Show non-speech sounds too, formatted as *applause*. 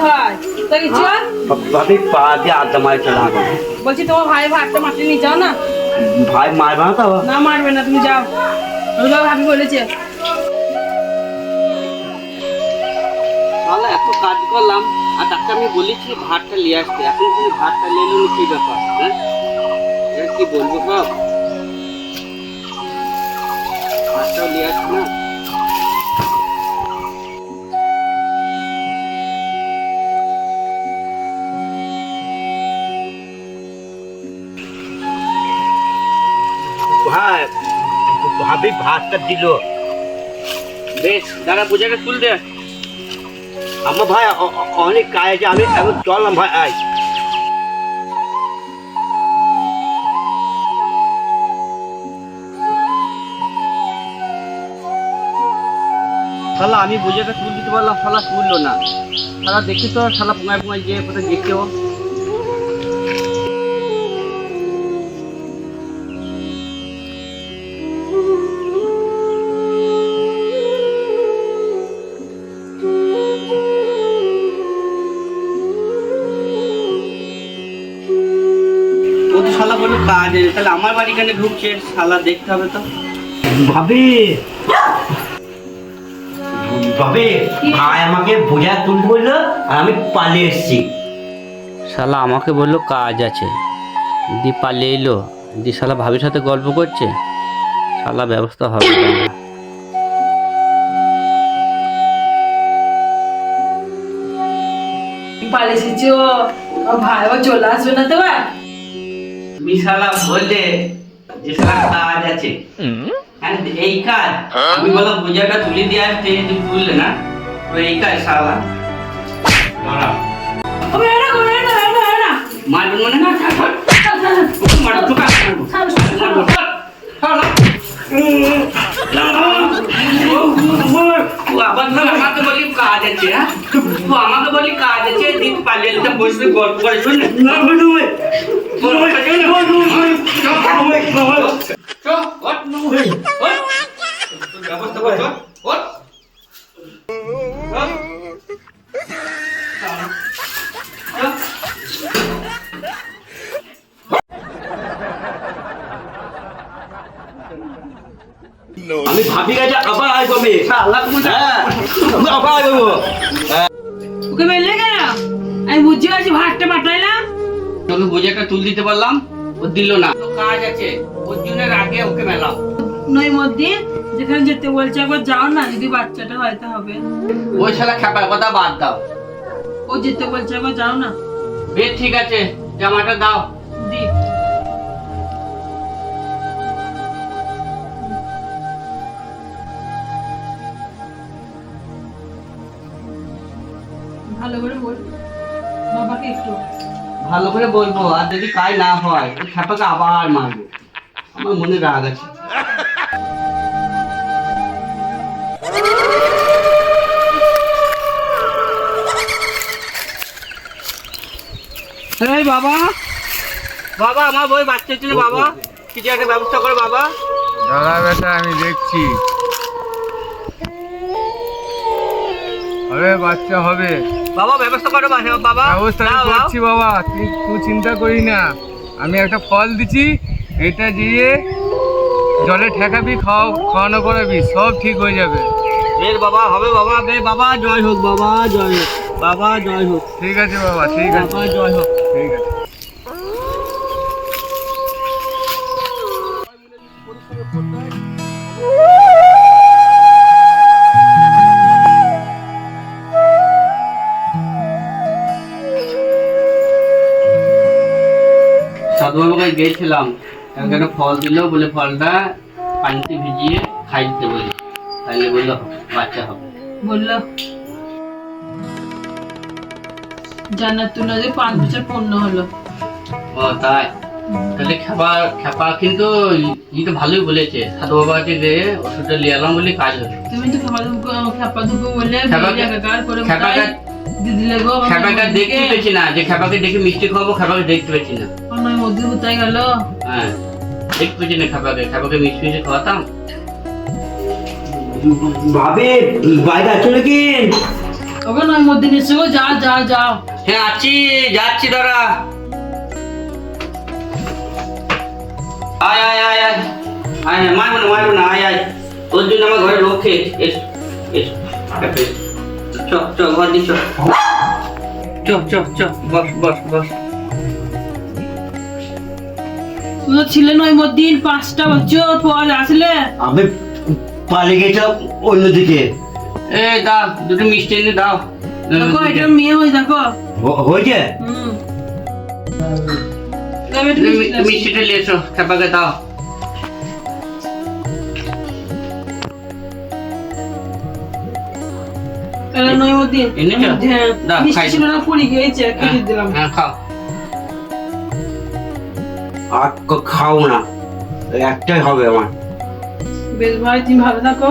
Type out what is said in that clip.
ভাই তা কি ভাবি পা দিয়ে আড্ডা মারি চলে বলছি তোমার ভাই ভাতটা মাঠে নিয়ে যাও না? ভাই মারবে না তো? না মারবে না তুমি যাও। ভাবি বলেছে। তাহলে এত কাজ করলাম আর তাকে আমি বলেছি ভাতটা নিয়ে আসতে। এখন তুমি ভাতটা নিয়ে এলো কি ব্যাপার হ্যাঁ? এবার কি বলব সব? ভাই ভাবি ভাতটা দিল। বেশ, দাদা পূজাটা তুল দে। আমার ভাই অনেক কাজ আমি এখন চললাম ভাই, আয়। শালা, আমি বুঝেটা তুল দিতে পারলাম, শালা তুললো না। শালা দেখি তো শালা পোঙায় পোঙায় যে কোথায় দেখেও বলল কাজ আছে তাহলে আমার বাড়ি কেন ঢুকছে শালা দেখতে হবে তো। ভাবি! ভাবি ভাই আমাকে বোঝা তুলতে বলল আর আমি পালিয়ে এসেছি। শালা আমাকে বলল কাজ আছে। দি পালিয়ে এলো। দি শালা ভাবির সাথে গল্প করছে। শালা ব্যবস্থা হবে না। পালে এসেছি ও। ভাই ও চলে আসবে না তো তুমি বললে যে শালা কাজ আছে। হ্যাঁ এই কাজ আমি বললাম বোঝাটা তুলে দিয়ে আসতে তুমি তুললে না? তো এই কাজ শালা। মনে না। মারবো আমাকে বলি কাজ আছে হ্যাঁ? তো আমাকে বলি কাজ আছে দিন পালিয়ে এলে বসে গল্প করে শুনে না বলু ভাই ব্যবস্থা কর ওঠ আমি ভাবি গেছে আবার আয় কবে শালা তুমি হ্যাঁ আমি আবার আয় করব ওকে বেরলে কেন আমি বুঝতে পারছি ভাতটা পাঠাইলাম তোকে বোঝাটা তুল দিতে পারলাম ও দিল না। তো কাজ আছে ওর জন্য আগে ওকে মেলাও। নই মধ্যে যেখানে যেতে বলছে একবার যাও না যদি বাচ্চাটা হয়তো হবে। ওই শালা খেপার কথা বাদ দাও। ও যেতে বলছে একবার যাও না। বেশ ঠিক আছে জামাটা দাও। দি। ভালো করে বল। বাবাকে একটু। ভালো করে বলব আর যদি কাজ না হয় ওই খেপাকে আবার মারবো। আমার মনে রাগ আছে। এই বাবা বাবা আমার বই বাচ্চা ছিল বাবা। কিছু একটা ব্যবস্থা করো বাবা। দাদা বেটা আমি দেখছি। *laughs* হবে বাচ্চা হবে। বাবা ব্যবস্থা করো বাবা। ব্যবস্থা। করছি বাবা। তুই তুই চিন্তা করি না। আমি একটা ফল দিচ্ছি এটা দিয়ে জলে ঠেকাবি খাও খাওয়ানো করাবি সব ঠিক হয়ে যাবে। বের বাবা হবে বাবা। বে বাবা জয় হোক বাবা জয় হোক। বাবা জয় হোক। ঠিক আছে বাবা ঠিক আছে। বাবা জয় হোক। ঠিক আছে। গিয়েছিলাম আমাকে একটা ফল দিল? বলে ফলটা পানিতে ভিজিয়ে খাই দিতে বলি। তাহলে বলল বাচ্চা হবে। বলল জান্নাত তুলে যে পাঁচ বছর পূর্ণ হলো। ও তাই? তাহলে খেপা খেপা কিন্তু ই তো ভালোই বলেছে। সাধু বাবা কাছে যে ওষুধটা নিয়ে এলাম বলে কাজ হবে তুমি তো খেপা খেপা দুপুর বলে একাকার করে খেপাকে- দিদি লেগো খেপাকে দেখতে পেয়েছি না যে খেপাকে দেখে মিষ্টি খাব খেপাকে দেখতে পেয়েছি না। মধ্যে কোথায় গেল? হ্যাঁ দেখতে পেয়েছি না খেপাকে খেপাকে মিষ্টি মিষ্টি খাওয়াতাম। ভাবি বাইরে আছো নাকি? ওকে নয় মধ্যে নিশ্চয় গো যাও যাও যাও। হ্যাঁ আছি যাচ্ছি দাঁড়া। আয় আয় আয় আয়। আয় মারবো না মারবো না আয় আয়। তোর জন্য আমার ঘরে লোক এস এস এস। চ চ ঘর দি চ চ চ চ বস বস বস। তুমি তো ছিলে নয় মধ্যে পাঁচটা বছর পর আসলে। আমি পালিয়ে গেছিলাম অন্যদিকে এ দাও দুটো মিষ্টি এনে দাও। দেখো এটা মেয়ে হয়ে দেখো। হয়েছে? মিষ্টিটা নিয়ে এসো খেপাকে দাও। এনেছো? হ্যাঁ মিষ্টি ছিল না পুরি গিয়েছে কেটে দিলাম। হ্যাঁ খাও। আর খাও না একটাই হবে আমার। বেশ ভাই তুমি ভালো থাকো।